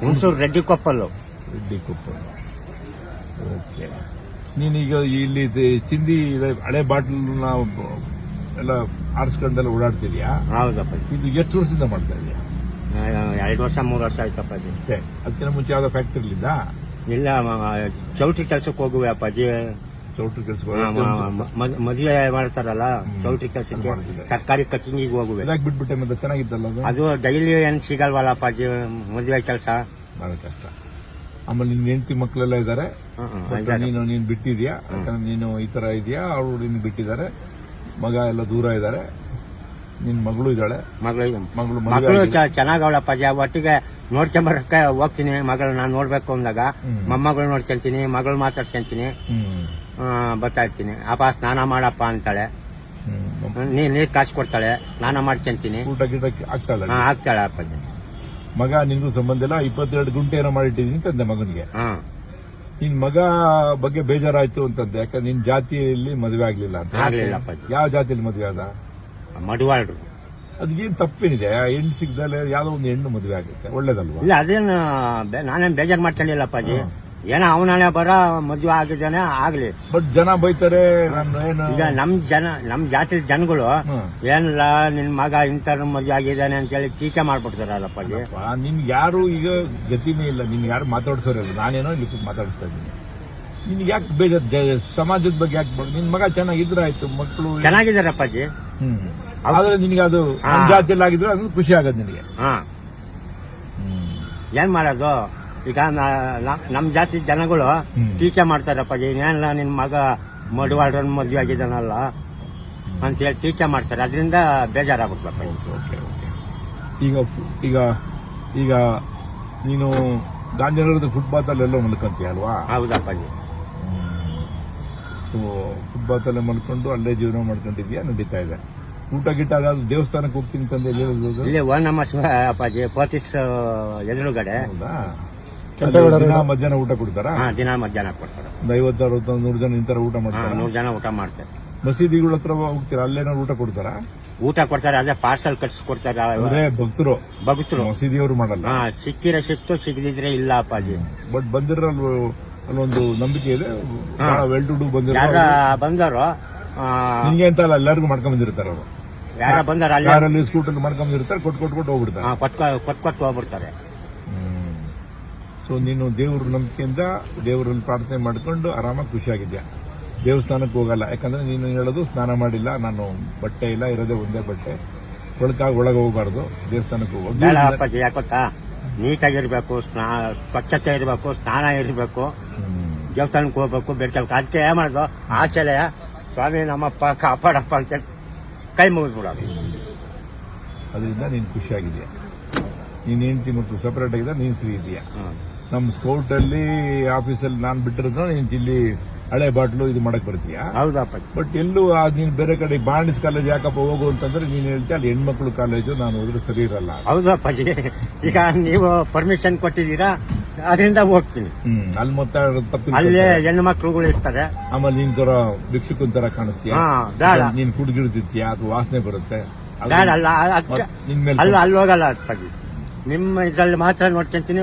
Hunsur Reddy Koppalu. Reddy Koppalu. Okay. ನೀನೀಗ ಇಲ್ಲಿ ಇದು ಚಿಂದಿ ಇದೆ, ಹಳೆ ಬಾಟ್ಲ್ ನಾವು ಎಲ್ಲ ಆರಿಸ್ಕೊಂಡೆಲ್ಲ ಓಡಾಡ್ತಿದ್ಯಾ? ಹೌದಪ್ಪ. ಇದು ಎಷ್ಟು ವರ್ಷದಿಂದ ಮಾಡ್ತಾ ಇದೆಯಾ? ಎರಡು ವರ್ಷ ಮೂರು ವರ್ಷ ಆಯ್ತಪ್ಪ ಅಷ್ಟೇ. ಅದಕ್ಕಿಂತ ಮುಂಚೆ ಯಾವ್ದೋ ಫ್ಯಾಕ್ಟ್ರಿ ಇಲ್ಲ ಚೌಟ್ರಿ ಕೆಲಸಕ್ಕೆ ಹೋಗುವೆ ಅಪ್ಪಾಜಿ. ಚೌಟ್ರಿ ಕೆಲಸ ಮದುವೆ ಮಾಡ್ತಾರಲ್ಲ ಚೌಟ್ರಿ ಕೆಲಸ. ತರಕಾರಿ ಕಟಿಂಗಿಗೆ ಹೋಗುವೆ. ಬಿಟ್ಬಿಟ್ಟೆ ಮತ್ತೆ ಚೆನ್ನಾಗಿತ್ತಲ್ಲ ಅದು? ಅದು ಡೈಲಿ ಏನ್ ಸಿಗಲ್ವಲ್ಲ ಅಪ್ಪಾಜಿ ಮದುವೆ ಕೆಲಸ. ಬಹಳ ಕಷ್ಟ. ಆಮೇಲೆ ನಿನ್ ಹೆಂಡತಿ ಮಕ್ಕಳೆಲ್ಲ ಇದ್ದಾರೆ ನೀನು ನೀನ್ ಬಿಟ್ಟಿದ್ಯಾ? ಯಾಕಂದ್ರೆ ನೀನು ಈ ತರ ಇದೆಯಾ? ಅವರು ನಿನ್ ಬಿಟ್ಟಿದ್ದಾರೆ. ಮಗ ಎಲ್ಲ ದೂರ ಇದ್ದಾರೆ. ನಿನ್ ಮಗಳು ಇದ್ದಾಳೆ. ಮಗಳು ಮಗಳು ಚೆನ್ನಾಗವಳಪ್ಪ ಒಟ್ಟಿಗೆ ನೋಡ್ಕೊಂಬರಕ್ಕೆ ಹೋಗ್ತೀನಿ. ಮಗಳು ನಾನು ನೋಡ್ಬೇಕು ಅಂದಾಗ. ಮೊಮ್ಮಗಳು ನೋಡ್ಕೊಂತೀನಿ ಮಗಳು ಮಾತಾಡ್ಕೊಂತೀನಿ ಬರ್ತಾ ಇರ್ತೀನಿ ಅಪ್ಪ ಸ್ನಾನ ಮಾಡಪ್ಪ ಅಂತಾಳೆ. ನೀರ್ ನೀರ್ ಕಾಸು ಕೊಡ್ತಾಳೆ. ಸ್ನಾನ ಮಾಡ್ಕೊಂತೀನಿ. ಊಟ ಗಿಟ ಆಗ್ತಾಳೆ ಹಾ ಅಪ್ಪಾಜಿ. ಮಗ ನಿನ್ಗೂ ಸಂಬಂಧ ಇಲ್ಲ. ಇಪ್ಪತ್ತೆರಡು ಗುಂಟೆ ಏನೋ ಮಾಡಿಟ್ಟಿದೀನಿ ತಂದೆ ಮಗನಿಗೆ. ಹಾ. ನಿನ್ ಮಗ ಬಗ್ಗೆ ಬೇಜಾರಾಯ್ತು ಅಂತಂದೆ. ಯಾಕಂದ್ರೆ ನಿನ್ ಜಾತಿಯಲ್ಲಿ ಮದುವೆ ಆಗ್ಲಿಲ್ಲ ಅಂತ. ಆಗ್ಲಿಲ್ಲ ಅಪ್ಪಾಜಿ. ಯಾವ ಜಾತಿಯಲ್ಲಿ ಮದುವೆ ಆದ? ಮಡುವಾಳ್ರು. ಅದಕ್ಕೇನ್ ತಪ್ಪೇನಿದೆ? ಹೆಣ್ಣು ಸಿಗ್ದಲೆ ಯಾವ್ದೋ ಒಂದು ಹೆಣ್ಣು ಮದುವೆ ಆಗುತ್ತೆ. ಒಳ್ಳೇದಲ್ವಾ? ಇಲ್ಲ ಅದೇನು ಬೆ- ನಾನೇನ್ ಬೇಜಾರ್ ಮಾಡ್ಕೊಂಡಿಲ್ಲ ಅಪ್ಪಾಜಿ. ಏನೋ ಅವನೇ ಬರ ಮದುವೆ ಆಗಿದ್ದಾನೆ ಆಗ್ಲಿ. ಬಟ್ ಜನ ಬೈತಾರೆ ನಾನು ಏನು? ಈಗ ನಮ್ ಜನ ನಮ್ ಜಾತಿ ಜನಗಳು ಏನಲ್ಲ ನಿನ್ ಮಗ ಇಂಥ ಮದುವೆ ಆಗಿದ್ದಾನೆ ಅಂತೇಳಿ ಟೀಕೆ ಮಾಡ್ಬಿಡ್ತಾರಲ್ಲಪ್ಪಾಜಿ ಅಲ್ಲಪ್ಪ ನಿನ್ ಯಾರು ಈಗ ಗತಿನೇ ಇಲ್ಲ ನಿನ್ ಯಾರು ಮಾತಾಡ್ಸೋರಿಲ್ಲ ನಾನೇನೋ ಇಲ್ಲಿ ಕೂತ್ ಮಾತಾಡಿಸ್ತಾ ಇದ್ದೀನಿ. ನಿನ್ ಯಾಕೆ ಬೇಜಾರ್ ಜ- ಸಮಾಜದ ಬಗ್ಗೆ ಯಾಕೆ ಬೇಡ? ನಿನ್ ಮಗ ಚೆನ್ನಾಗಿದ್ರೆ ಆಯ್ತು ಮಕ್ಕಳು ಚೆನ್ನಾಗಿದ್ದಾರೆ ಅಪ್ಪಾಜಿ. ಹ್ಮ್. ಆದ್ರೆ ನಿನಗೆ ಅದು ಹಾ. ಆಗಿದ್ರು ಜಾತಿಯಲ್ಲಿ ಆಗಿದ್ರೆ ಅದು ಖುಷಿ ಆಗೋದು ನಿನಗೆ. ಹಾ. ಏನ್ ಮಾಡೋದು? ಈಗ ನಮ್ಮ ಜಾತಿ ಜನಗಳು. ಟೀಕೆ ಮಾಡ್ತಾರಪ್ಪ ಏನೇನಲ್ಲ ನಿನ್ ಮಗ ಮಡುವಾಳ್ರನ್ ಮದುವೆ ಆಗಿದ್ದಾನಲ್ಲ ಅಂತೇಳಿ ಟೀಕೆ ಮಾಡ್ತಾರೆ. ಅದರಿಂದ ಬೇಜಾರಾಗ್ಬಿಡ್ತಪ್ಪ ಈಗ. ಈಗ ಈಗ ನೀನು ಗಾಂಧಿನಗರದ ಫುಟ್ಪಾತ್ ಅಲ್ಲಿ ಎಲ್ಲೋ ಮಲ್ಕೊಂತೀಯ ಅಲ್ವಾ? ಹೌದಪ್ಪ ಸೊ ಫುಟ್ಪಾತ್ ಅಲ್ಲೇ ಮಲ್ಕೊಂಡು ಅಲ್ಲೇ ಜೀವನ ಮಾಡ್ಕೊಂಡಿದ್ಯಾ ನಡೀತಾ ಇದೆ. ಊಟ ಗಿಟ್ಟ ಅದಾದ್ರು ದೇವಸ್ಥಾನಕ್ಕೆ ಹೋಗ್ತೀನಿ ತಂದೆ? ಇಲ್ಲಿ ಓ ನಮ್ಮ ಅಪ್ಪಾಜಿ ಪೋತಿಸ್ ಎದುರುಗಡೆ ಹೌದಾ? ಮಧ್ಯಾಹ್ನ ಊಟ ಕೊಡ್ತಾರ? ಹಾ ದಿನ ಮಧ್ಯಾಹ್ನ ಕೊಡ್ತಾರೆ. ಒಂದು ಐವತ್ತು ಅರವತ್ತೊಂದು ನೂರು ಜನ ಇಂತರ ಊಟ ಮಾಡ್ತಾರೆ? ನೂರು ಜನ ಊಟ ಮಾಡ್ತಾರೆ. ಮಸೀದಿಗಳ ಹತ್ರ ಹೋಗ್ತೀರಾ? ಅಲ್ಲೇನಾದ್ರು ಊಟ ಕೊಡ್ತಾರ? ಊಟ ಕೊಡ್ತಾರೆ ಅದೇ ಪಾರ್ಸಲ್ ಕಟ್ಸ್ಕೊಡ್ತಾರೆ ಅವರೇ ಭಕ್ತರು. ಭಕ್ತರು. ಮಸೀದಿಯವರು ಮಾಡಲ್ಲ. ಹಾ ಸಿಕ್ಕಿರ ಸಿಕ್ತು ಸಿಗದಿದ್ರೆ ಇಲ್ಲ ಅಪ್ಪಾಜಿ. ಬಟ್ ಬಂದಿರೋ ಅಲ್ಲೊಂದು ನಂಬಿಕೆ ಇದೆ. ಬಹಳ ವೆಲ್ ಟು ಡೂ ಬಂದಿರೋ ಯಾರ ಬಂದರು ನಿನ್ಗೆ ಅಂತ ಅಲ್ಲ ಎಲ್ಲರಿಗೂ ಮಾಡ್ಕೊಂಡ್ ಬಂದಿರ್ತಾರೆ ಅವರು. ಯಾರ ಬಂದಾರ ಅಲ್ಲಿ ಸ್ಕೂಟರ್ ಮಾಡ್ಕೊಂಡ್ ಬಂದಿರ್ತಾರೆ ಕೊಟ್ಟು ಕೊಟ್ಟು ಕೊಟ್ಟು ಹೋಗ್ಬಿಡ್ತಾರೆ. ಹಾ, ಕೊಟ್ ಕೊಟ್ ಕೊಟ್ಟು ಹೋಗ್ಬಿಡ್ತಾರೆ. ಸೊ ನೀನು ದೇವ್ರ ನಂಬಿಕೆಯಿಂದ ದೇವರಲ್ಲಿ ಪ್ರಾರ್ಥನೆ ಮಾಡಿಕೊಂಡು ಆರಾಮಾಗಿ ಖುಷಿಯಾಗಿದ್ಯಾ? ದೇವಸ್ಥಾನಕ್ಕೆ ಹೋಗಲ್ಲ. ಯಾಕಂದ್ರೆ ನೀನು ಹೇಳೋದು ಸ್ನಾನ ಮಾಡಿಲ್ಲ ನಾನು ಬಟ್ಟೆ ಇಲ್ಲ ಇರೋದೇ ಒಂದೇ ಬಟ್ಟೆ. ಒಳಕಾಗಿ ಒಳಗೆ ಹೋಗಬಾರ್ದು ದೇವಸ್ಥಾನಕ್ಕೆ ಹೋಗಿ. ಯಾಕೊತ್ತಾ ನೀಟಾಗಿರ್ಬೇಕು ಸ್ನಾ ಸ್ವಚ್ಛತೆ ಇರಬೇಕು ಸ್ನಾನ ಇರಬೇಕು ದೇವಸ್ಥಾನಕ್ಕೆ ಹೋಗ್ಬೇಕು ಬೇಡ್ಕೊಳ್ಬೇಕು ಅದಕ್ಕೆ ಏನ್ ಮಾಡೋದು? ಆಚೆಲೆ ಸ್ವಾಮಿ ನಮ್ಮಪ್ಪ ಕಾಪಾಡಪ್ಪ ಅಂತ ಕೈ ಮುಗಿಸ್ಬಿಡೋದು. ಅದರಿಂದ ನೀನು ಖುಷಿಯಾಗಿದೆಯಾ? ನೀನು ಹೆಂಡತಿ ಮತ್ತು ಸಪರೇಟ್ ಆಗಿದ್ದ ನೀನ್ ಫ್ರೀ ಇದೆಯಾ. ನಮ್ಮ ಸ್ಕೌಟ್ ಅಲ್ಲಿ ಆಫೀಸಲ್ಲಿ ನಾನು ಬಿಟ್ಟಿರೋದ್ರ ನೀನ್ ಇಲ್ಲಿ ಹಳೆ ಬಾಟ್ಲು ಇದು ಮಾಡಕ್ ಬರ್ತೀಯಾ? ಬಟ್ ಎಲ್ಲೂ ನೀನ್ ಬೇರೆ ಕಡೆ ಬಾಂಡಿಸ್ ಕಾಲೇಜ್ ಯಾಕಪ್ಪ ಹೋಗು ಅಂತಂದ್ರೆ ನೀನ್ ಹೇಳ್ತೀಯ ಅಲ್ಲಿ ಹೆಣ್ಮಕ್ಳು ಕಾಲೇಜು ನಾನು ಹೋದ್ರೆ ಸರಿ ಇರಲ್ಲ ಹೌದಪ್ಪ ಈಗ ನೀವು ಪರ್ಮಿಷನ್ ಕೊಟ್ಟಿದ್ದೀರಾ ಅದರಿಂದ ಹೋಗ್ತೀನಿ. ಅಲ್ಲಿ ಮೊತ್ತ ತಪ್ಪು ಅಲ್ಲಿ ಹೆಣ್ಣು ಮಕ್ಳುಗಳು ಇರ್ತಾರೆ. ಆಮೇಲೆ ನೀನ್ ತರ ಭಿಕ್ಷುಕನ್ ತರ ಕಾಣಿಸ್ತೀಯ. ನೀನ್ ಕುಡ್ಗಿಡ್ತಿರ್ತೀಯ ಅದು ವಾಸನೆ ಬರುತ್ತೆ? ಅಲ್ಲ ಅಲ್ಲ ಅಲ್ಲಿ ಹೋಗಲ್ಲ ನಿಮ್ಮ ಇದ್ರಲ್ಲಿ ಮಾತ್ರ ನೋಡ್ಕೊಂತೀನಿ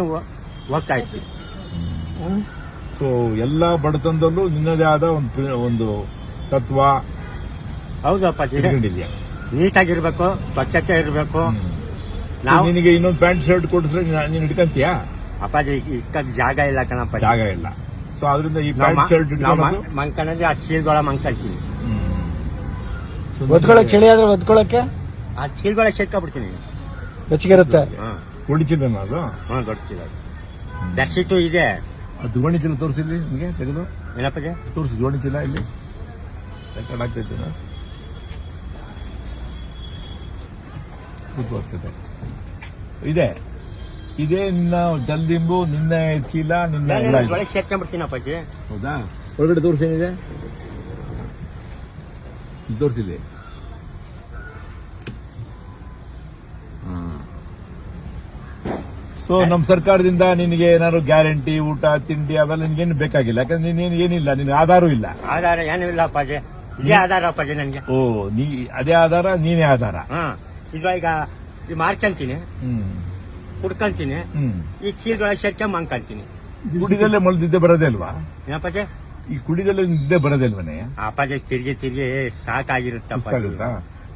ಹೋಗ್ತಾ ಸೊ ಎಲ್ಲ ಬಡತನದಲ್ಲೂ ನಿನ್ನದೇ ಆದ ಒಂದು ಒಂದು ತತ್ವ ಹೌದಪ್ಪ ಅಪ್ಪಾಜಿ. ಇಟ್ಕೊಂಡಿದ್ಯಾ ನೀಟಾಗಿರ್ಬೇಕು ಸ್ವಚ್ಛತೆ ಇರಬೇಕು. ನಾವು ನಿನಗೆ ಇನ್ನೊಂದು ಪ್ಯಾಂಟ್ ಶರ್ಟ್ ಕೊಡಿಸ್ರೆ ನೀನು ಹಿಡ್ಕಂತೀಯಾ? ಅಪ್ಪಾಜಿ ಇಕ್ಕಕ್ ಜಾಗ ಇಲ್ಲ ಕಣಪ್ಪ ಜಾಗ ಇಲ್ಲ. ಸೊ ಅದರಿಂದ ಈ ಪ್ಯಾಂಟ್ ಶರ್ಟ್ ಮಂಕಣದ್ರೆ ಆ ಚೀಲ್ಗೊಳ ಮಂಕಳ್ತೀನಿ. ಒದ್ಕೊಳಕ್ ಚಳಿ ಆದ್ರೆ ಒದ್ಕೊಳಕ್ಕೆ ಆ ಚೀಲ್ಗೊಳ ಬಿಡ್ತೀನಿ ಬೆಚ್ಚಗಿರುತ್ತೆ ಹ್ಮ್ ಹೊಡಿಚಿದ್ದೇನ ಅದು? ಹಾ ದೊಡ್ಡ ಚೀಲ ಬೆಡ್ಶೀಟು ಇದೆ. ಅದು ಗೋಣಿ ಚೀಲ ತೋರಿಸಿಲ್ಲಿ ನಿಮಗೆ ತೆಗೆದು. ಏನಪ್ಪಗೆ? ತೋರಿಸಿ ಗೋಣಿ ಚೀಲ ಇಲ್ಲಿ. ರೆಕಾರ್ಡ್ ಆಗ್ತೈತೆ ಇದೆ ಇದೇ. ನಿನ್ನ ಜಲ್ದಿಂಬು ನಿನ್ನ ಚೀಲ ನಿನ್ನ ಇದೆ. ಹೌದಾ? ಒಳಗಡೆ ತೋರಿಸಿದೆ ತೋರಿಸಿಲ್ಲಿ. ಸೊ ನಮ್ಮ ಸರ್ಕಾರದಿಂದ ನಿನಗೆ ಏನಾದ್ರು ಗ್ಯಾರಂಟಿ ಊಟ ತಿಂಡಿ ಅವೆಲ್ಲ ನಿನ್ಗೇನು ಬೇಕಾಗಿಲ್ಲ. ಯಾಕಂದ್ರೆ ನೀನು ಏನಿಲ್ಲ ನಿನ್ ಆಧಾರೂ ಇಲ್ಲ. ಆಧಾರ ಏನೂ ಇಲ್ಲ ಅಪ್ಪಾಜಿ. ಇದೇ ಆಧಾರ ಅಪ್ಪಾಜಿ ನನಗೆ. ಓ ನೀ ಅದೇ ಆಧಾರ ನೀನೇ ಆಧಾರ. ಹಾ ಇದು ಈಗ ಇದು ಮಾಡ್ಕೊಂತೀನಿ ಹ್ಮ್. ಕುಡ್ಕೊಂತೀನಿ ಹ್ಮ್. ಈ ಚೀಲದೊಳಗೆ ಸೆಟ್ಟ ಮಾಂಕಂತೀನಿ. ಕುಡಿದಲ್ಲೇ ಮಲ್ದಿದ್ದೆ ಬರೋದೇ ಅಲ್ವಾ? ಏನಪ್ಪಾಜಿ ಈ ಕುಡಿದಲ್ಲೇ ನಿದ್ದೆ ಬರೋದೇ ಅಲ್ವನೇ? ಅಪ್ಪಾಜಿ ತಿರ್ಗಿ ತಿರ್ಗಿ ಸಾಕಾಗಿರುತ್ತಪ್ಪ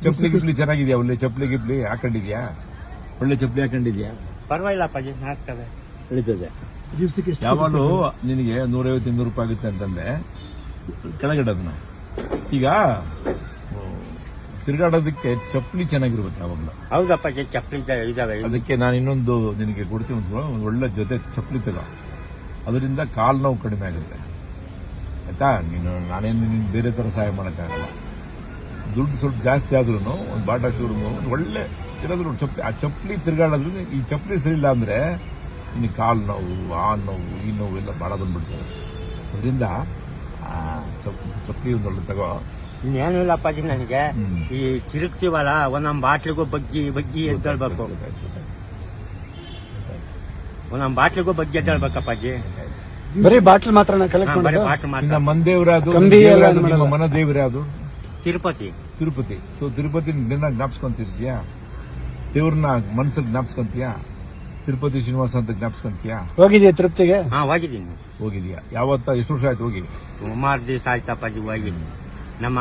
ಚಪ್ಪಲಿ ಗಿಪ್ಲಿ ಚೆನ್ನಾಗಿದ್ಯಾ? ಒಳ್ಳೆ ಚಪ್ಪಲಿ ಗಿಪ್ಲಿ ಹಾಕೊಂಡಿದ್ಯಾ? ಒಳ್ಳೆ ಚಪ್ಪಲಿ ಹಾಕೊಂಡಿದ್ಯಾ? ಪರವಾಗಿಲ್ಲ ಅಪ್ಪಾಜಿ ಹಾಕ್ತವೆ ದಿವಸಕ್ಕೆ ಯಾವಾಗಲೂ ನಿನಗೆ ನೂರೈವತ್ತು ಇನ್ನೂರು ರೂಪಾಯಿ ಆಗುತ್ತೆ ಅಂತಂದ್ರೆ ಕೆಳಗಡೆ ಅದನ್ನ ಈಗ ತಿರುಗಾಡೋದಕ್ಕೆ ಚಪ್ಪಲಿ ಚೆನ್ನಾಗಿರ್ಬೇಕು ಯಾವಾಗಲೂ ಹೌದಪ್ಪ ಚಪ್ಪಲಿ ಇದಾವೆ. ಅದಕ್ಕೆ ನಾನು ಇನ್ನೊಂದು ನಿನಗೆ ಕೊಡ್ತೀನಿ ಒಂದು ಒಂದು ಒಳ್ಳೆ ಜೊತೆ ಚಪ್ಪಲಿ ತಗೋ. ಅದರಿಂದ ಕಾಲು ನೋವು ಕಡಿಮೆ ಆಗುತ್ತೆ. ಆಯ್ತಾ? ನೀನು ನಾನೇನು ನಿನ್ ಬೇರೆ ಥರ ಸಹಾಯ ಮಾಡೋಕ್ಕಾಗಲ್ಲ. ದುಡ್ಡು ಸ್ವಲ್ಪ ಜಾಸ್ತಿ ಆದ್ರೂ ಒಂದು ಬಾಟಾ ಶೋರೂಮ್ ಒಂದು ಒಳ್ಳೆ ಇರೋದ್ರು ಚಪ್ಪಲಿ ಆ ಚಪ್ಪಲಿ ತಿರುಗಾಡೋದ್ರಿಂದ ಈ ಚಪ್ಪಲಿ ಸರಿಯಿಲ್ಲ ಇಲ್ಲ ಅಂದ್ರೆ ನಿನಗೆ ಕಾಲು ನೋವು ಆ ನೋವು ಈ ನೋವು ಎಲ್ಲ ಭಾಳ ಬಂದ್ಬಿಡ್ತದೆ. ಅದರಿಂದ ಆ ಚಪ್- ಚಪ್ಪಲಿ ಒಂದೊಳ್ಳೆ ತಗೋ. ಇನ್ನೇನು ಇಲ್ಲ ಅಪ್ಪಾಜಿ ನನಗೆ. ಈ ತಿರುಗ್ತೀವಲ್ಲ ಒಂದೊಂದು ಬಾಟ್ಲಿಗೂ ಬಗ್ಗಿ ಬಗ್ಗಿ ಎದ್ದೇಳ್ಬೇಕು. ಒಂದೊಂದು ಬಾಟ್ಲಿಗೂ ಬಗ್ಗಿ ಎದ್ದೇಳ್ಬೇಕಪ್ಪಾಜಿ ಬರೀ ಬಾಟ್ಲ್ ಮಾತ್ರ ಬರೀ ಬಾಟ್ಲ್ ಮಾತ್ರ. ನಿಮ್ಮ ದೇವ್ರಾದು ತಿರುಪತಿ. ತಿರುಪತಿ. ಸೊ ತಿರುಪತಿ ನಿನ್ನ ಜ್ಞಾಪಿಸ್ಕೊಂತಿದ್ಯಾ? ದೇವ್ರನ್ನ ಮನ್ಸಲ್ಲಿ ಜ್ಞಾಪಿಸ್ಕೊಂತೀಯಾ? ತಿರುಪತಿ ಶ್ರೀನಿವಾಸ ಅಂತ ಜ್ಞಾಪಿಸ್ಕೊಂತೀಯಾ? ಹೋಗಿದ್ಯಾ ತೃಪ್ತಿಗೆ? ಹಾ ಹೋಗಿದ್ದೀನಿ. ಹೋಗಿದ್ಯಾ? ಯಾವತ್ತ? ಎಷ್ಟು ವರ್ಷ ಆಯ್ತು ಹೋಗಿ? ಸುಮಾರು ದಿವಸ ಆಯ್ತಪ್ಪಾಜಿ ಹೋಗಿ ನಮ್ಮ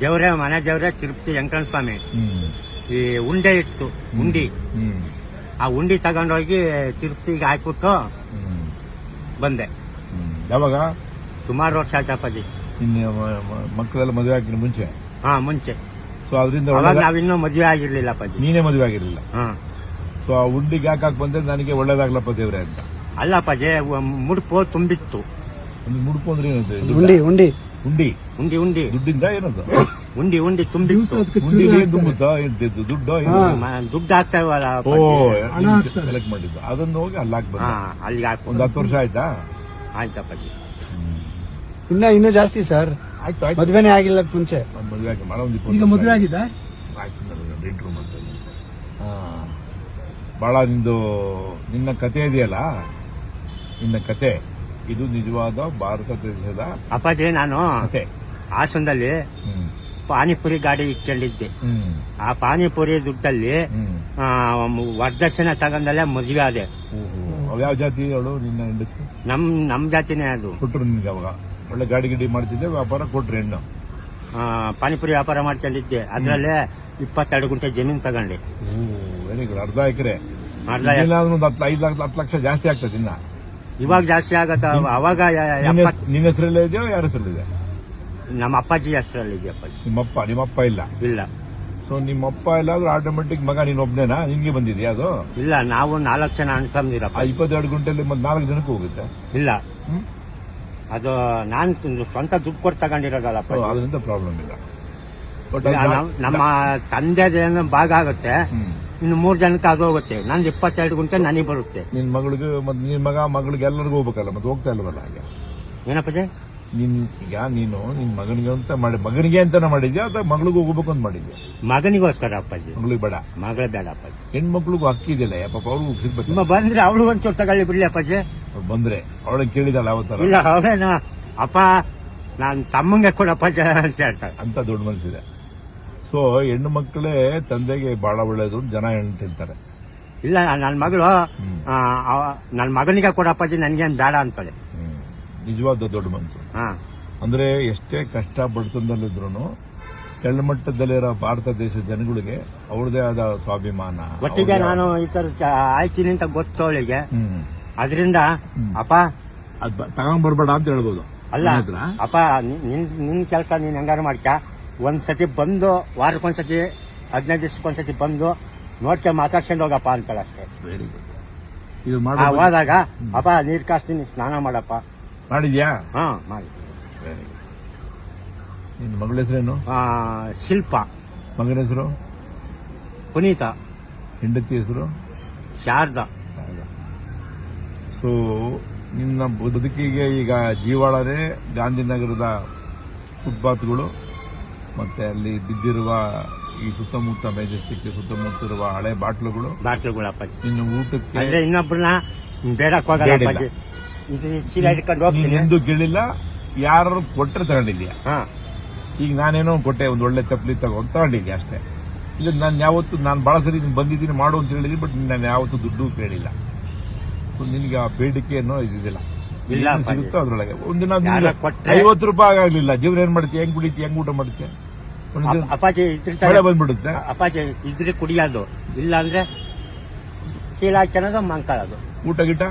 ದೇವ್ರೇ ಮನೆ ದೇವ್ರೇ ತಿರುಪತಿ ವೆಂಕಟ ಸ್ವಾಮಿ ಈ ಉಂಡೆ ಇತ್ತು ಉಂಡಿ. ಆ ಉಂಡಿ ತಗೊಂಡೋಗಿ ತಿರುಪತಿಗೆ ಹಾಕ್ಬಿಟ್ಟು ಬಂದೆ. ಯಾವಾಗ? ಸುಮಾರು ವರ್ಷ ಆಯ್ತಪ್ಪಾಜಿ. ಜಿ ಮಕ್ಕಳೆಲ್ಲ ಮದುವೆ ಆಗಿನ ಮುಂಚೆ? ಹಾ ಮುಂಚೆ. ಸೊ ಅದರಿಂದ ನಾವಿನ್ನೂ ಮದುವೆ ಆಗಿರ್ಲಿಲ್ಲ ಅಪ್ಪಾಜಿ. ನೀನೇ ಮದುವೆ ಆಗಿರ್ಲಿಲ್ಲ. ಹಾ. ಸೊ ಆ ಉಂಡಿಗೆ ಯಾಕೆ ಬಂದ್ರೆ ನನಗೆ ಒಳ್ಳೇದಾಗ್ಲಪ್ಪ ದೇವ್ರೆ ಅಂತ. ಅಲ್ಲಪ್ಪ ಅಪ್ಪಾಜಿ ವ- ಮುಡುಪು ತುಂಬಿತ್ತು. ಒಂದು ಮುಡುಪು ಅಂದ್ರೆ ಉಂಡಿ ಉಂಡಿ. ಉಂಡಿ. ಉಂಡಿ ಉಂಡಿ. ದುಡ್ಡಿಂದ ಏನದು? ಉಂಡಿ ಉಂಡಿ ತುಂಬಿತ್ತು. ಹುಂಡಿ ತುಂಬುತ್ತಾ ಏನ್ ದುಡ್ಡು ದುಡ್ಡು? ಮ- ಹಾಕ್ತಾವಲ್ಲ. ಸೆಲೆಕ್ಟ್ ಮಾಡಿದ್ದು. ಅದನ್ನ ಹೋಗಿ ಅಲ್ಲಿ ಹಾಕ್ಬಾರ ಹಾ ಅಲ್ಲಿ ಅಲ್ಲಿಗೆ ಒಂದ್ ಹತ್ತು ವರ್ಷ ಆಯ್ತಾ? ಆಯ್ತಪ್ಪಾಜಿ ಇನ್ನ ಇನ್ನೂ ಜಾಸ್ತಿ ಸರ್ ಆಯ್ತು ಆಯ್ತು. ಮದ್ವೆನೇ ಆಗಿಲ್ಲ ಮುಂಚೆ. ಮದುವೆ ಆಗಿ ಮಾಡೋ ಒಂದು ಇಪ್ಪತ್ತು ಈಗ ವರ್ಷ ಮದ್ವೆ ಆಗಿದ ಆಯ್ತು ನನಗೆ ಅಂತ. ನಿಂದು ನಿನ್ನ ಕತೆ ಇದೆಯಲ್ಲ? ನಿನ್ನ ಕತೆ. ಇದು ನಿಜವಾದ ಭಾರತ ದೇಶದ ಅಪ್ಪಾಜಿ ನಾನು ಕತೆ. ಹಾಸನದಲ್ಲಿ ಹ್ಮ್. ಪಾನಿಪುರಿ ಗಾಡಿ ಇಟ್ಕೊಂಡಿದ್ದೆ. ಹ್ಮ್. ಆ ಪಾನಿಪುರಿ ದುಡ್ಡಲ್ಲಿ ಹ್ಮ್. ಆ, ವರದಕ್ಷಿಣೆ ತಗೊಂಡಲ್ಲೇ ಮದುವೆ ಆದೆ. ಅವ್ ಯಾವ ಜಾತಿ ಅವಳು ನಿನ್ನ ಹೆಂಡತಿ? ನಮ್ ನಮ್ ಜಾತಿನೇ ಅದು. ಕೊಟ್ರು ನಿನ್ಗೆ ಅವಾಗ? ಒಳ್ಳೆ ಗಾಡಿ ಗಿಡಿ ಮಾಡ್ತಿದ್ದೆ ವ್ಯಾಪಾರ ಕೊಟ್ರಿ ಹೆಣ್ಣು. ಆ, ಪಾನಿಪುರಿ ವ್ಯಾಪಾರ ಮಾಡ್ಕೊಂಡಿದ್ದೆ. ಅದ್ರಲ್ಲೇ ಇಪ್ಪತ್ತೆರಡು ಗುಂಟೆ ಜಮೀನ್ ತಗೊಂಡಿ. ಅರ್ಧ ಎಕರೆ. ಅರ್ಧ ಏನಾದ್ರೂ ಒಂದು ಹತ್ತು ಐದು ಲಕ್ಷ ಹತ್ತು ಲಕ್ಷ ಜಾಸ್ತಿ ಆಗ್ತದೆ ಇನ್ನ. ಇವಾಗ ಜಾಸ್ತಿ ಆಗತ್ತ. ಅವಾಗ ಯ- ನಿನ್ನ ಎಪ್ಪತ್ ನಿನ್ನ ಹೆಸರಲ್ಲೇ ಇದೆಯೋ ಯಾರ ಹೆಸರಲ್ಲಿದೆ ನಮ್ಮ ಅಪ್ಪಾಜಿ ಹೆಸರಲ್ಲಿ ನಿಮ್ಮಪ್ಪ ನಿಮ್ಮಪ್ಪ ಇಲ್ಲ? ಇಲ್ಲ. ಸೊ ನಿಮ್ಮಪ್ಪ ಇಲ್ಲಾದ್ರೂ ಆಟೋಮೆಟಿಕ್ ಮಗ ನೀನ್ ಒಬ್ನೇನಾ? ನಿನ್ಗೆ ಬಂದಿದ್ಯಾ ಅದು? ಇಲ್ಲ ನಾವು ನಾಲ್ಕು ಜನ ಅಣ್ಣ ಆ ತಮ್ಮದಿರಪ್ಪ ಇಪ್ಪತ್ತೆರಡು ಮತ್ತೆ ನಾಲ್ಕು ಜನಕ್ಕೆ ಹೋಗುತ್ತೆ? ಇಲ್ಲ. ಹ್ಮ್? ಅದು ನಾನ್ ಸ್ವಂತ ದುಡ್ಡು ಕೊಟ್ಟು ತಗೊಂಡಿರೋದಲ್ಲಪ್ಪ ಅದರಿಂದ ಪ್ರಾಬ್ಲಮ್ ಇಲ್ಲ. ಬಟ್ ನಮ್- ನಮ್ಮ ತಂದೆದೇನು ಭಾಗ ಆಗುತ್ತೆ ಇನ್ನು ಮೂರ್ ಜನಕ್ಕೆ ಅದು ಹೋಗುತ್ತೆ. ನಂದು ಇಪ್ಪತ್ತೆರಡು ಗುಂಟೆ ನನಗೆ ಬರುತ್ತೆ. ನಿನ್ ಮಗಳಿಗೆ ಮತ್ತೆ ನಿನ್ ಮಗ ಮಗಳಿಗೆ ಎಲ್ಲರಿಗೂ ಹೋಗ್ಬೇಕಲ್ಲ ಮತ್ತೆ ಹೋಗ್ತಾ ಇಲ್ವಲ್ಲ ಹಾಗೆ? ಏನಪ್ಪಜಿ? ನೀನ್ ಈಗ ನೀನು ನಿನ್ ಮಗನಿಗೆ ಅಂತ ಮಾಡಿ ಮಗನಿಗೆ ಅಂತ ಮಾಡಿದ್ಯಾ ಅಥವಾ ಮಗಳಿಗೂ ಹೋಗ್ಬೇಕು ಅಂತ ಮಾಡಿದ್ಯಾ? ಮಗನಿಗೋಸ್ಕರ ಅಪ್ಪಾಜಿ. ಮಗಳಿಗೆ ಬೇಡ. ಮಗಳೇ ಬೇಡ ಅಪ್ಪಾಜಿ. ಹೆಣ್ಮಕ್ಳಿಗೂ ಅಕ್ಕಿ ಇದೆಯಲ್ಲ ಪಾಪ ಅವ್ರಿಗೂ ಸಿಗ್ಬೇಕು ನಿಮ್ಮ ಬಂದ್ರೆ ಅವಳು ಒಂಚೂರು ತಗೊಳ್ಳಿ ಬಿಡ್ಲಿ ಅಪ್ಪಾಜಿ. ಅವ್ರು ಬಂದ್ರೆ ಅವಳಿಗೆ ಕೇಳಿದಲ್ಲ ಅವತ್ತರ ಇಲ್ಲ ಅವಳೇನ ಅಪ್ಪ ನಾನು ತಮ್ಮಂಗೆ ಕೊಡಪ್ಪಾಜಿ ಅಂತ ಹೇಳ್ತಾರೆ ಅಂತ ದೊಡ್ಡ ಮನಸ್ಸಿದೆ ಸೊ ಹೆಣ್ಣು ಮಕ್ಕಳೇ ತಂದೆಗೆ ಬಹಳ ಒಳ್ಳೇದು ಅಂತ ಜನ ಹೆಣ್ಣು ತಿಂತಾರೆ ಇಲ್ಲ ನನ್ನ ಮಗಳು ನನ್ನ ಮಗನಿಗೆ ಕೊಡಪ್ಪಾಜಿ ನನ್ಗೇನು ಬೇಡ ಅಂತಾಳೆ. ನಿಜವಾದ ದೊಡ್ಡ ಮನಸ್ಸು. ಹಾ. ಅಂದ್ರೆ ಎಷ್ಟೇ ಕಷ್ಟ ಬಡತನದಲ್ಲಿದ್ರು ಕೆಳಮಟ್ಟದಲ್ಲಿರೋ ಭಾರತ ದೇಶದ ಜನಗಳಿಗೆ ಅವ್ರದೇ ಆದ ಸ್ವಾಭಿಮಾನ ಒಟ್ಟಿಗೆ ನಾನು ಈ ತರ ಆಯ್ತೀನಿ ಅಂತ ಗೊತ್ತು ಅವಳಿಗೆ. ಅದರಿಂದ ಅಪ್ಪ. ಅದ್ ತಗೊಂಡ್ ಬರ್ಬೇಡ ಅಂತ ಹೇಳ್ಬೋದು. ಅಲ್ಲ? ಅಪ್ಪ ನಿನ್ ನಿನ್ ಕೆಲಸ ನೀನ್ ಹೆಂಗಾರು ಮಾಡ್ಕ. ಒಂದ್ಸತಿ ಬಂದು ವಾರಕ್ಕೊಂದ್ಸತಿ ಹದಿನೈದು ದಿವಸಕ್ಕೊಂದ್ಸತಿ ಬಂದು ನೋಡ್ಕೆ ಮಾತಾಡ್ಸ್ಕೊಂಡು ಹೋಗಪ್ಪ ಅಂತ ಅಷ್ಟೇ. ಆ, ಮಾಡೋ ಹೋದಾಗ ಅಪ್ಪ ನೀರ್ ಕಾಸ್ತೀನಿ ಸ್ನಾನ ಮಾಡಪ್ಪ. ಮಾಡಿದ್ಯಾ? ಹಾ ಮಾಡಿ ನಿನ್ನ ಮಗಳ ಹೆಸರೇನು? ಆ, ಶಿಲ್ಪ. ಮಗನ ಹೆಸರು? ಪುನೀತ. ಹೆಂಡತಿ ಹೆಸರು? ಶಾರದಾ. ಸೊ ನಿನ್ನ ಬದುಕಿಗೆ ಈಗ ಜೀವಾಳನೇ ಗಾಂಧಿನಗರದ ಫುಟ್ಪಾತ್ಗಳು ಮತ್ತೆ ಅಲ್ಲಿ ಬಿದ್ದಿರುವ ಈ ಸುತ್ತಮುತ್ತ ಮೆಜೆಸ್ಟಿಕ್ ಸುತ್ತಮುತ್ತ ಇರುವ ಹಳೆ ಬಾಟ್ಲುಗಳು. ಬಾಟ್ಲುಗಳ ಅಪ್ಪಾಜಿ. ನಿನ್ನ ಊಟಕ್ಕೆ ಅಂದ್ರೆ ಇನ್ನೊಬ್ರನ್ನ ಬೇಡಕ್ ಹೋಗಲ್ಲ ಬೇಡಿಲ್ಲ. ಅಪ್ಪಾಜಿ. ಇದು ಚೀಲ ಹಿಡ್ಕೊಂಡು ನೀನ್ ಹೋಗ್ತೀನಿ ಎಂದೂ ಕೇಳಿಲ್ಲ ಯಾರು ಕೊಟ್ಟರೆ ತಗೊಂಡಿದ್ಯಾ? ಹಾ. ಈಗ ನಾನೇನೋ ಕೊಟ್ಟೆ ಒಂದು ಒಳ್ಳೆ ಚಪ್ಪಲಿ ತಗೊಂಡು ತಗೊಂಡಿದ್ಯಾ ಅಷ್ಟೇ. ಇಲ್ಲ ನಾನು ಯಾವತ್ತು ನಾನು ಬಹಳ ಸರಿ ನೀನ್ ಬಂದಿದ್ದೀನಿ ಮಾಡು ಅಂತ ಹೇಳಿದೀನಿ ಬಟ್ ನಾನು ಯಾವತ್ತು ದುಡ್ಡು ಕೇಳಿಲ್ಲ. ಸೊ ನಿನಗೆ ಆ ಬೇಡಿಕೆ ಅನ್ನೋ ಇದಿಲ್ಲ ಇಲ್ಲ ಏನು ಅಪ್ಪಾಜಿ. ಸಿಗುತ್ತೋ ಅದ್ರೊಳಗೆ? ಒಂದಿನ ಯಾರ ಕೊಟ್ರೆ- ಐವತ್ತು ರೂಪಾಯಿ ಆಗಲಿಲ್ಲ. ಜೀವನ ಏನ್ ಮಾಡ್ತೀಯ? ಹೆಂಗ್ ಕುಡಿತೀಯ? ಹೆಂಗ್ ಊಟ ಮಾಡ್ತೀಯ? ಅಪಾಚೆ ದಿನ ಅಪ್ಪ- ಅಪ್ಪಾಜಿ ಇದ್ರ ಮಳೆ ಬಂದ್ಬಿಡುತ್ತೆ. ಅಪ್ಪಾಜಿ ಇದ್ರೆ ಕುಡಿಯೋದು. ಇಲ್ಲ ಅಂದ್ರೆ ಚೀಲ ಹಾಕ್ಯನದು ಮಂಕೊಳ್ಳೋದು ಊಟ ಗಿಟ?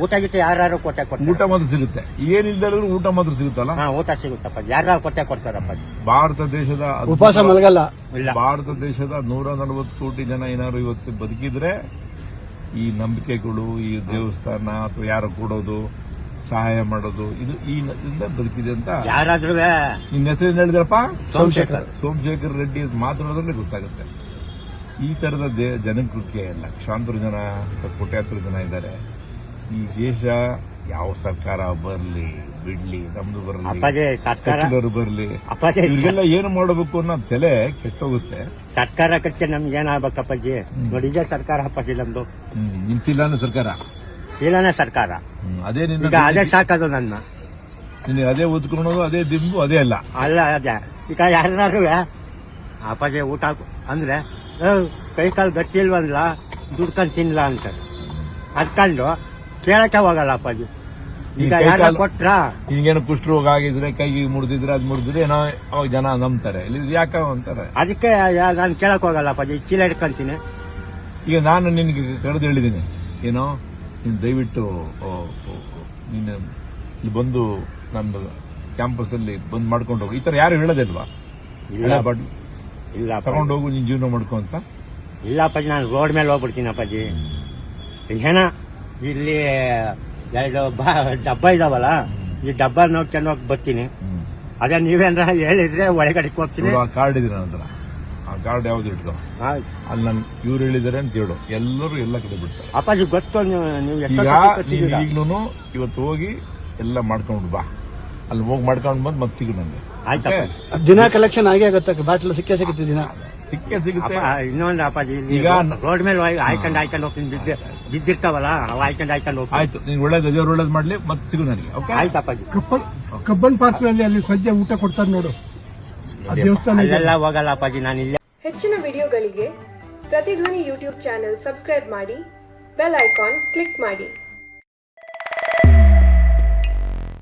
ಊಟ ಗಿಟ್ಟ ಯಾರು ಕೊಟ್ಟೆ ಕೊಡ್ತಾರೆ? ಊಟ ಮಾತ್ರ ಸಿಗುತ್ತೆ. ಏನಿಲ್ಲ ಇರೋದ್ರು ಊಟ ಮಾತ್ರ ಸಿಗುತ್ತಲ್ಲ? ಹಾ ಊಟ ಸಿಗುತ್ತಪ್ಪ. ಯಾರು ಕೊಟ್ಟೆ ಕೊಡ್ತಾರಪ್ಪ? ಭಾರತ ದೇಶದ ಉಪವಾಸ ಮಲಗಲ್ಲ. ಇಲ್ಲ. ಭಾರತ ದೇಶದ ನೂರ ನಲವತ್ತು ಕೋಟಿ ಜನ ಏನಾದ್ರು ಇವತ್ತು ಬದುಕಿದ್ರೆ ಈ ನಂಬಿಕೆಗಳು ಈ ದೇವಸ್ಥಾನ ಅಥವಾ ಯಾರು ಕೊಡೋದು ಸಹಾಯ ಮಾಡೋದು ಇದು ಈ ಇದರಿಂದ ಬದುಕಿದೆ ಅಂತ ಯಾರಾದ್ರೂ ನಿನ್ನ ಹೆಸರು ಹೇಳಿದ್ರಪ್ಪ? ಸೋಮಶೇಖರ್. ಸೋಮಶೇಖರ್ ರೆಡ್ಡಿ ಮಾತಾಡೋದ್ರಲ್ಲಿ ಗೊತ್ತಾಗುತ್ತೆ. ಈ ತರದ ದೇ- ಜನಕೃತ್ಯ ಲಕ್ಷಾಂತರ ಜನ ಅಥವಾ ಕೋಟ್ಯಾಂತರ ಜನ ಇದ್ದಾರೆ. ಈ ದೇಶ ಯಾವ ಸರ್ಕಾರ ಬರಲಿ ಬಿಡ್ಲಿ ನಮ್ದು ಬರಲಿ ಅಪ್ಪಾಜಿ ಸರ್ಕಾರ ಬರಲಿ ಇವೆಲ್ಲ ಏನು ಮಾಡಬೇಕು ಅನ್ನೋ ತಲೆ ಕೆಟ್ಟೋಗುತ್ತೆ. ಸರ್ಕಾರ ಕಟ್ಟಿ ನಮ್ಗೆ ಏನಾಗಬೇಕಪ್ಪಾಜಿ ನೋಡಿ ಇದೇ ಸರ್ಕಾರ ಅಪ್ಪಾಜಿ ನಮ್ದು. ನಿಂತಿಲ್ಲ ಸರ್ಕಾರ? ಇಲ್ಲನೇ ಸರ್ಕಾರ. ಅದೇ ನಿನ್ನ ಅದೇ ಸಾಕದು ನನ್ನ. ನಿನಗೆ ಅದೇ ಓದ್ಕೊಳೋದು ಅದೇ ದಿಂಬು ಅದೇ ಅಲ್ಲ. ಅಲ್ಲ ಅದೇ. ಈಗ ಯಾರು ಅಪ್ಪಾಜಿ ಊಟ ಹಾಕು ಅಂದ್ರೆ ಕೈ ಕಾಲು ಗಟ್ಟಿ ಇಲ್ವಲ್ಲ ದುಡ್ಕೊಂಡು ತಿನ್ಲ ಅಂತ. ಅದ್ಕೊಂಡು ಕೇಳಕ್ಕೆ ಹೋಗಲ್ಲ ಅಪ್ಪಾಜಿ. ಈಗ ಯಾರ ಕೊಟ್ರ? ಈಗೇನು ಕುಷ್ಠರೋಗ ಆಗಿದ್ರೆ ಕೈಗೆ ಮುರಿದಿದ್ರೆ ಅದು ಮುಡಿದ್ರೆ ಏನೋ ಅವಾಗ ಜನ ನಂಬ್ತಾರೆ. ಇಲ್ಲಿ ಯಾಕ ಅಂತಾರೆ. ಅದಕ್ಕೆ ನಾನು ಕೇಳಕ್ ಹೋಗಲ್ಲ ಅಪ್ಪಾಜಿ. ಚೀಲ ಇಟ್ಕೊಂತೀನಿ ಈಗ ನಾನು ನಿನ್ಗೆ ಕರೆದು ಹೇಳಿದೀನಿ ಏನೋ ನೀನು ದಯವಿಟ್ಟು ನೀನು ಇಲ್ಲಿ ಬಂದು ನಮ್ಮ ಕ್ಯಾಂಪಸ್ ಅಲ್ಲಿ ಬಂದ್ ಮಾಡ್ಕೊಂಡು ಹೋಗಿ. ಈ ತರ ಯಾರು ಹೇಳೋದಿಲ್ವಾ? ಇಲ್ಲ. ಬಟ್ ಇಲ್ಲ ತಗೊಂಡೋಗು ನಿನ್ ಜೀವನ ಮಾಡ್ಕೊಂತ ಇಲ್ಲ ಅಪ್ಪಾಜಿ ನಾನು ರೋಡ್ ಮೇಲೆ ಹೋಗ್ಬಿಡ್ತೀನಿ ಅಪ್ಪಾಜಿ. ಏನ? ಇಲ್ಲಿ ಎರಡು ಬ- ಡಬ್ಬ ಇದಾವಲ್ಲ? ಈ ಡಬ್ಬ ನೋಡ್ಕೊಂಡು ಹೋಗಿ ಬರ್ತೀನಿ. ಅದೇ ನೀವೇನ್ರ ಹೇಳಿದ್ರೆ ಒಳಗಡೆ ಹೋಗ್ತೀನಿ ಆ ಕಾರ್ಡ್ ಇದೆ ನನ್ನ ಹತ್ರ. ಆ ಕಾರ್ಡ್ ಯಾವ್ದು ಇಟ್ಟು ಅಲ್ಲಿ ನಾನು ಇವ್ರು ಹೇಳಿದಾರೆ ಅಂತ ಹೇಳು. ಎಲ್ಲರೂ ಎಲ್ಲ ಕಡೆ ಬಿಡ್ತಾರೆ. ಅಪ್ಪಾಜಿ ಗೊತ್ತು ನೀವು ಈಗ ನೀನು ಇವತ್ತು ಹೋಗಿ ಎಲ್ಲ ಮಾಡ್ಕೊಂಡು ಬಾ. ಅಲ್ಲಿ ಹೋಗಿ ಮಾಡ್ಕೊಂಡು ಬಂದು ಮತ್ತೆ ಸಿಗು ನಂಗೆ. ಆಯ್ತು? ದಿನ ಕಲೆಕ್ಷನ್ ಆಗೇ ಆಗುತ್ತೆ. ಬಾಟ್ಲು ಸಿಕ್ಕೇ ಸಿಗುತ್ತೆ ದಿನ. ಸಿಕ್ಕೇ ಸಿಗುತ್ತೆ. ಅಪ್ಪ ಇನ್ನೊಂದು ಅಪ್ಪಾಜಿ ಈಗ ರೋಡ್ ಮೇಲೆ ಆಯ್ಕೊಂಡು ಆಯ್ಕೊಂಡು ಹೋಗ್ತೀನಿ. ಬಿದ್ದ ಬಿದ್ದಿರ್ತಾವಲ್ಲ ಅವ್ ಆಯ್ಕೊಂಡು ಆಯ್ಕೊಂಡು ಹೋಗ್ತೀನಿ ಆಯ್ತು ನೀನ್ ಒಳ್ಳೆ ದೇವ್ರು ಒಳ್ಳೇದು ಮಾಡ್ಲಿ ಮತ್ತೆ ಸಿಗು ನನಗೆ ಓಕೆ ಆಯ್ತು ಅಪ್ಪಾಜಿ. ಕಬ್ಬನ್ ಕಬ್ಬನ್ ಪಾರ್ಕ್ನಲ್ಲಿ ಅಲ್ಲಿ ಸಂಜೆ ಊಟ ಕೊಡ್ತಾರೆ ನೋಡು. ಆ ದೇವಸ್ಥಾನ ಎಲ್ಲ ಅಲ್ಲೆಲ್ಲ ಹೋಗಲ್ಲ ಅಪ್ಪಾಜಿ ನಾನು ಇಲ್ಲ ಹೆಚ್ಚಿನ ವಿಡಿಯೋಗಳಿಗೆ ಪ್ರತಿಧ್ವನಿ ಯೂಟ್ಯೂಬ್ ಚಾನೆಲ್ ಸಬ್ಸ್ಕ್ರೈಬ್ ಮಾಡಿ ಬೆಲ್ ಐಕಾನ್ ಕ್ಲಿಕ್ ಮಾಡಿ.